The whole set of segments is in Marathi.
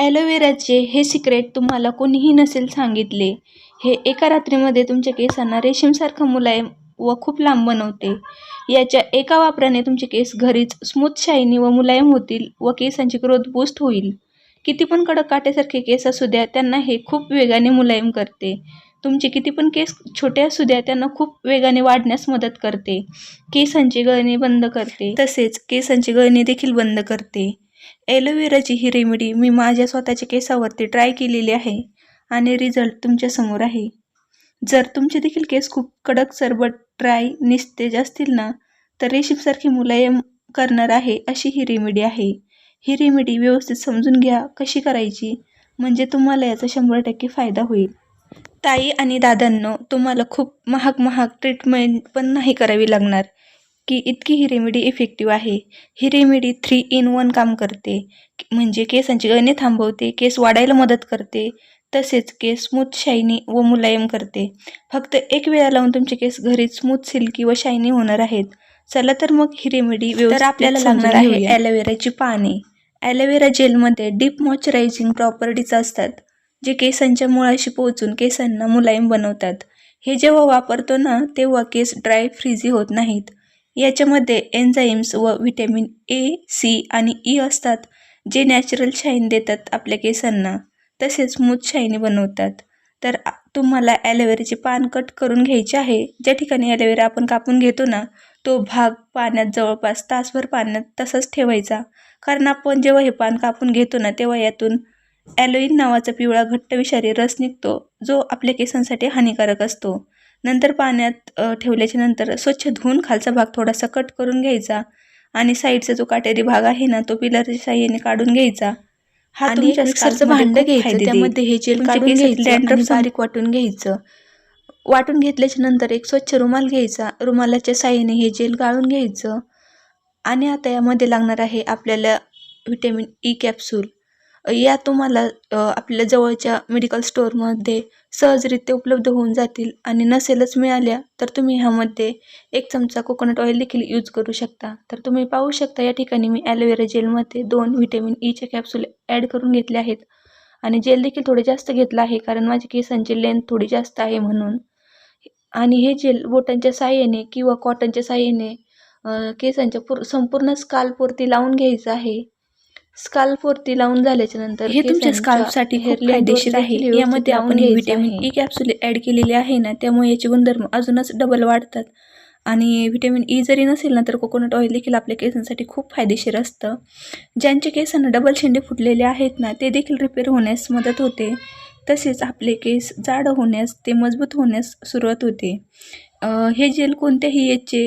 ॲलोवेराचे हे सिक्रेट तुम्हाला कोणीही नसेल सांगितले. हे एका रात्रीमध्ये तुमच्या केसांना रेशीमसारखं मुलायम व खूप लांब बनवते. याच्या एका वापराने तुमचे केस घरीच स्मूथ शायनी व मुलायम होतील व केसांची ग्रोथ बूस्ट होईल. किती पण कडक काट्यासारखे केस असू द्या त्यांना हे खूप वेगाने मुलायम करते. तुमचे किती पण केस छोटे असू द्या त्यांना खूप वेगाने वाढण्यास मदत करते. केसांची गळणी बंद करते. तसेच केसांची गळणी देखील बंद करते. ॲलोवेराची ही रेमेडी मी माझ्या स्वतःच्या केसावरती ट्राय केलेली आहे आणि रिझल्ट तुमच्यासमोर आहे. जर तुमचे देखील केस खूप कडक सरबट ड्राय निस्तेज असतील ना तर रेशीमसारखी मुलायम करणार आहे अशी ही रेमेडी आहे. ही रेमेडी व्यवस्थित समजून घ्या कशी करायची म्हणजे तुम्हाला याचा शंभर टक्के फायदा होईल. ताई आणि दादांनो तुम्हाला खूप महाग महाग ट्रीटमेंट पण नाही करावी लागणार. की इतकी ही रेमेडी इफेक्टिव्ह आहे. ही रेमेडी थ्री इन वन काम करते. म्हणजे केसांची गळणी थांबवते केस वाढायला मदत करते तसेच केस स्मूथ शायनी व मुलायम करते. फक्त एक वेळा लावून तुमचे केस घरीच स्मूथ सिल्की व शायनी होणार आहेत. चला तर मग ही रेमेडी तर आपल्याला लागणार आहे ॲलोवेराची पाने. ॲलोवेरा जेलमध्ये डीप मॉइश्चरायझिंग प्रॉपर्टीज असतात जे केसांच्या मुळाशी पोहोचून केसांना मुलायम बनवतात. हे जेव्हा वापरतो ना तेव्हा केस ड्राय फ्रीझी होत नाहीत. याच्यामध्ये एन्झाईम्स व व्हिटॅमिन ए सी आणि ई असतात जे नॅचरल शाईन देतात आपल्या केसांना. तसेच स्मूथ शाईनी बनवतात. तर तुम्हाला ॲलोवेराचे पान कट करून घ्यायचे आहे. ज्या ठिकाणी ॲलोवेरा आपण कापून घेतो ना तो भाग पाण्यात जवळपास तासभर पाण्यात तसाच ठेवायचा. कारण आपण जेव्हा हे पान कापून घेतो ना तेव्हा यातून ॲलोईन नावाचा पिवळा घट्ट विषारी रस निघतो जो आपल्या केसांसाठी हानिकारक असतो. नंतर पाण्यात ठेवल्याच्या नंतर स्वच्छ धुवून खालचा भाग थोडासा कट करून घ्यायचा आणि साईडचा जो काटेरी भाग आहे ना तो पिलरच्या साह्याने काढून घ्यायचा. हा तुमच्या मिक्सरचं भांडं घ्यायचं. त्यामध्ये हे जेल काढून घ्यायचं बारीक वाटून घ्यायचं. वाटून घेतल्याच्या नंतर एक स्वच्छ रुमाल घ्यायचा. रुमालाच्या साह्याने हे जेल गाळून घ्यायचं. आणि आता यामध्ये लागणार आहे आपल्याला व्हिटॅमिन ई कॅप्सूल. या तुम्हाला आपल्या जवळच्या मेडिकल स्टोअरमध्ये सहजरित्या उपलब्ध होऊन जातील आणि नसेलच मिळाल्या तर तुम्ही ह्यामध्ये एक चमचा कोकोनट ऑइल देखील यूज करू शकता. तर तुम्ही पाहू शकता या ठिकाणी मी ॲलोवेरा जेलमध्ये दोन व्हिटॅमिन ईच्या कॅप्सूल ॲड करून घेतले आहेत. आणि जेल देखील थोडे जास्त घेतलं आहे कारण माझी केसांची लेंथ थोडी जास्त आहे म्हणून. आणि हे जेल बोटांच्या साह्याने किंवा कॉटनच्या साह्याने केसांच्या पूर संपूर्ण स्काल्पवरती लावून घ्यायचं आहे. स्काल्पवरती लावून झाल्याच्यानंतर हे तुमच्या स्काल्पसाठी खूप फायदेशीर आहे. यामध्ये आपण व्हिटॅमिन ई कॅप्सूल ॲड केलेले आहे ना त्यामुळे याचे गुणधर्म अजूनच डबल वाढतात. आणि व्हिटॅमिन ई जरी नसेल ना तर कोकोनट ऑइल देखील आपल्या केसांसाठी खूप फायदेशीर असतं. ज्यांच्या केसांना डबल शेंडे फुटलेले आहेत ना ते देखील रिपेअर होण्यास मदत होते. तसेच आपले केस जाड होण्यास ते मजबूत होण्यास सुरुवात होते. हे जेल कोणत्याही याचे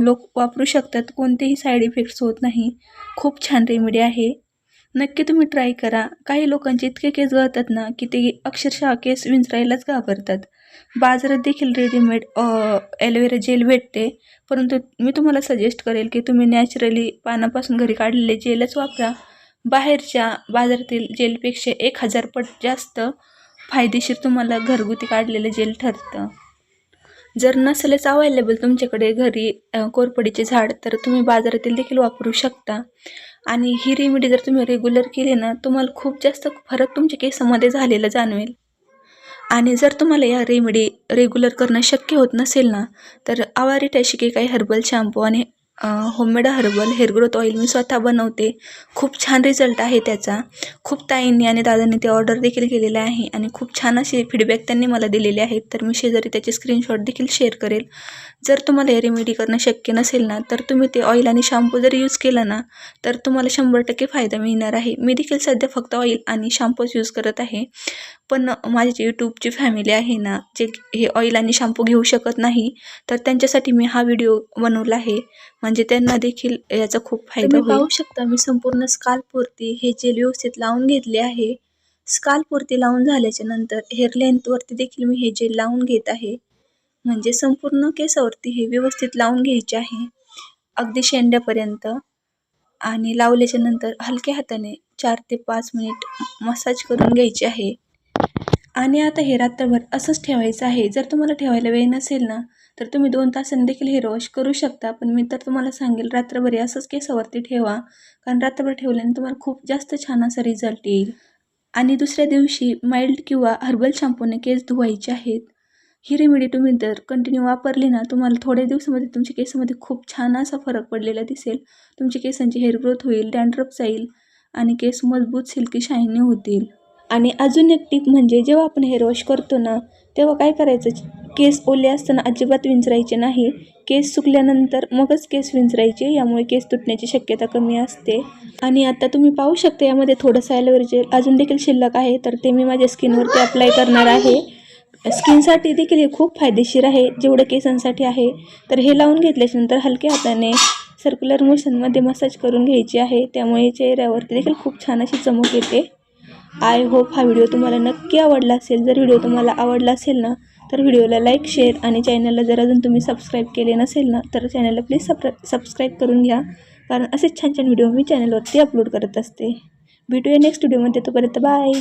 लोक वापरू शकतात. कोणतेही साईड इफेक्ट्स होत नाही. खूप छान रेमेडी आहे. नक्की तुम्ही ट्राय करा. काही लोकांचे इतके केस गळतात ना की ते अक्षरशः केस विंचरायलाच घाबरतात. बाजारात देखील रेडीमेड ॲलोवेरा जेल भेटते. परंतु मी तुम्हाला सजेस्ट करेल की तुम्ही नॅचरली पानापासून घरी काढलेले जेलच वापरा. बाहेरच्या बाजारातील जेलपेक्षा एक हजार पट जास्त फायदेशीर तुम्हाला घरगुती काढलेलं जेल ठरतं. जर नसलेच अवेलेबल तुमच्याकडे घरी कोरपडीचे झाड तर तुम्ही बाजारातील देखील वापरू शकता. आणि ही रेमेडी जर तुम्ही रेग्युलर केली ना तुम्हाला खूप जास्त फरक तुमच्या केसामध्ये झालेला जाणवेल. आणि जर तुम्हाला या रेमेडी रेग्युलर करणं शक्य होत नसेल ना तर आवारी टॅशिके काही हर्बल शॅम्पू आणि homemade herbal hair growth oil मी स्वतः बनवते. खूप छान रिझल्ट आहे त्याचा. खूप ताईंनी आणि दादांनी ते ऑर्डर देखील केलेले आहे आणि खूप छान असे फीडबॅक त्यांनी मला दिलेले आहेत तर मी शेजारी त्याचे स्क्रीनशॉट देखील शेअर करेल. जर तुम्हाला हे रेमेडी करणं शक्य नसेल ना तर तुम्ही ते ऑइल आणि शॅम्पू जर यूज केला ना तर तुम्हाला शंभर टक्के फायदा मिळणार आहे. मी देखील सध्या फक्त ऑइल आणि शॅम्पूच यूज करत आहे. पण माझी जी यूट्यूबची फॅमिली आहे ना जे हे ऑइल आणि शॅम्पू घेऊ शकत नाही तर त्यांच्यासाठी मी हा व्हिडिओ बनवला आहे. म्हणजे त्यांना देखील याचा खूप फायदा तुम्ही होईल. पाहू शकता मी संपूर्ण स्काल्पवरती हे जेल व्यवस्थित लावून घेतले आहे. स्काल्पवरती लावून झाल्याच्यानंतर हेअर लेंथवरती देखील मी हे जेल लावून घेत आहे. म्हणजे संपूर्ण केसावरती हे व्यवस्थित लावून घ्यायचे आहे. अगदी शेंड्यापर्यंत आणि लावल्याच्या नंतर हलक्या हाताने चार ते पाच मिनिट मसाज करून घ्यायचे आहे. आणि आता हे रात्रभर असंच ठेवायचं आहे. जर तुम्हाला ठेवायला वेळ नसेल ना तर तुम्ही दोन तासांनी देखील हेअर वॉश करू शकता. पण मी तर तुम्हाला सांगेल रात्रभर असंच केसावरती ठेवा. कारण रात्रभर ठेवल्याने तुम्हाला खूप जास्त छान असा रिझल्ट येईल. आणि दुसऱ्या दिवशी माइल्ड किंवा हर्बल शॅम्पूने केस धुवायचे आहेत. ही रेमेडी तुम्ही जर कंटिन्यू वापरली ना तुम्हाला थोड्या दिवसामध्ये तुमच्या केसामध्ये खूप छान असा फरक पडलेला दिसेल. तुमच्या केसांची हेअर ग्रोथ होईल डॅन्ड्रप जाईल आणि केस मजबूत सिल्की शायनी होतील. आणि अजून एक टीप म्हणजे जेव्हा आपण हेअर वॉश करतो ना तेव्हा काय करायचं? केस ओले असताना अजिबात विंचरायचे नाही. केस सुकल्यानंतर मगच केस विंचरायचे यामुळे केस तुटण्याची शक्यता कमी असते. आणि आता तुम्ही पाहू शकता यामध्ये थोडंसं ॲलोवेरा जेल अजून देखील शिल्लक आहे तर ते मी माझ्या स्किनवरती अप्लाय करणार आहे. स्किनसाठी देखील हे खूप फायदेशीर आहे जेवढं केसांसाठी आहे. तर हे लावून घेतल्याच्यानंतर हलक्या हाताने सर्क्युलर मोशनमध्ये मसाज करून घ्यायची आहे. त्यामुळे चेहऱ्यावरती देखील खूप छान अशी चमक येते. आय होप हा व्हिडिओ तुम्हाला नक्की आवडला असेल. जर व्हिडिओ तुम्हाला आवडला असेल ना तर व्हिडिओला लाईक शेअर आणि चॅनलला जर अजून तुम्ही सबस्क्राईब केले नसेल ना तर चॅनलला प्लीज सप्र सबस्क्राईब करून घ्या. कारण असेच छान छान व्हिडिओ मी चॅनलवरती अपलोड करत असते. भेटूया नेक्स्ट व्हिडिओमध्ये तोपर्यंत बाय